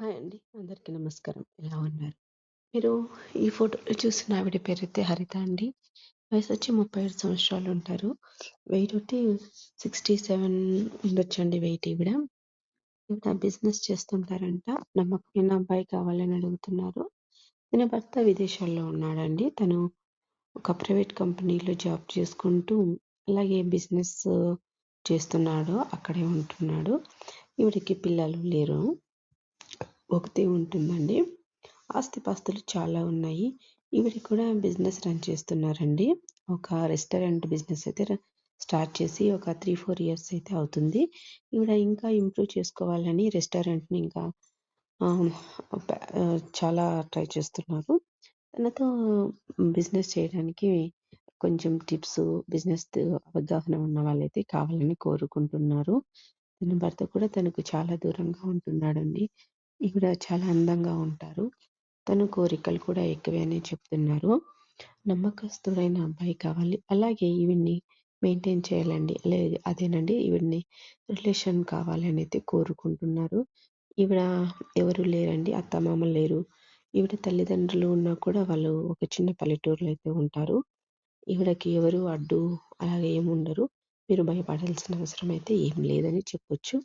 Hi అండి. అందరికీ నమస్కారం. ఎలా ఉన్నారు? మీరు ఈ ఫోటోలో చూసిన ఆవిడ పేరైతే హరిత అండి. వయసు వచ్చి ముప్పై ఏడు సంవత్సరాలు ఉంటారు. వెయిట్ వచ్చి 67 ఉండొచ్చండి వెయిట్ ఈవిడ. ఈవిడ బిజినెస్ చేస్తుంటారంట. నమ్మకమైన అబ్బాయి కావాలని అడుగుతున్నారు. తన భర్త విదేశాల్లో ఉన్నాడండి. తను ఒక ప్రైవేట్ కంపెనీలో జాబ్ చేసుకుంటూ అలాగే బిజినెస్ చేస్తున్నాడు. అక్కడే ఉంటున్నాడు. ఈవిడకి పిల్లలు లేరు. ఒకటి ఉంటుందండి. ఆస్తిపాస్తులు చాలా ఉన్నాయి. ఇవి కూడా బిజినెస్ రన్ చేస్తున్నారండి. ఒక రెస్టారెంట్ బిజినెస్ అయితే స్టార్ట్ చేసి ఒక 3, 4 ఇయర్స్ అయితే అవుతుంది. ఇవిడ ఇంకా ఇంప్రూవ్ చేసుకోవాలని రెస్టారెంట్‌ని ఇంకా చాలా ట్రై చేస్తున్నారు. తనతో బిజినెస్ చేయడానికి కొంచెం టిప్స్, బిజినెస్ అవగాహన ఉన్న వాళ్ళైతే కావాలని కోరుకుంటున్నారు. తన భర్త కూడా తనకు చాలా దూరంగా ఉంటున్నాడండి. ఈవిడ చాలా అందంగా ఉంటారు. తన కోరికలు కూడా ఎక్కువే అని చెప్తున్నారు. నమ్మకస్తుడైన అబ్బాయి కావాలి. అలాగే ఈవిడ్ని మెయింటైన్ చేయాలండి. లే అదేనండి ఈవిడ్ని రిలేషన్ కావాలని అయితే కోరుకుంటున్నారు. ఈవిడ ఎవరు లేరండి. అత్తమామ లేరు. ఈవిడ తల్లిదండ్రులు ఉన్నా కూడా వాళ్ళు ఒక చిన్న పల్లెటూరులో అయితే ఉంటారు. ఈవిడకి ఎవరు అడ్డు అలాగే ఏమి ఉండరు మీరు భయపడాల్సిన అవసరం అయితే ఏం లేదని చెప్పొచ్చు.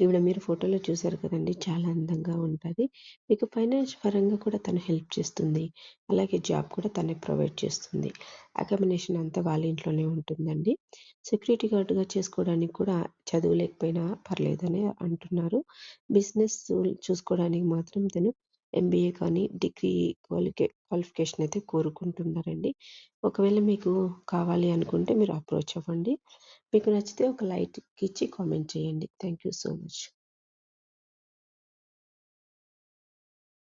ఈవిడ మీరు ఫోటోలో చూసారు కదండి చాలా అందంగా ఉంటుంది మీకు ఫైనాన్స్ పరంగా కూడా తను హెల్ప్ చేస్తుంది. అలాగే జాబ్ కూడా తనే ప్రొవైడ్ చేస్తుంది. అకామిడేషన్ అంతా వాళ్ళ ఇంట్లోనే ఉంటుందండి. సెక్యూరిటీ గార్డ్‌గా చేసుకోవడానికి కూడా చదువు లేకపోయినా పర్లేదని అంటున్నారు. బిజినెస్ చూసుకోవడానికి మాత్రం తను ఎంబీఏ కానీ డిగ్రీ క్వాలికే క్వాలిఫికేషన్ అయితే కోరుకుంటున్నారండి. ఒకవేళ మీకు కావాలి అనుకుంటే మీరు అప్రోచ్ అవ్వండి. మీకు నచ్చితే ఒక లైక్ ఇచ్చి కామెంట్ చేయండి. Thank you so much.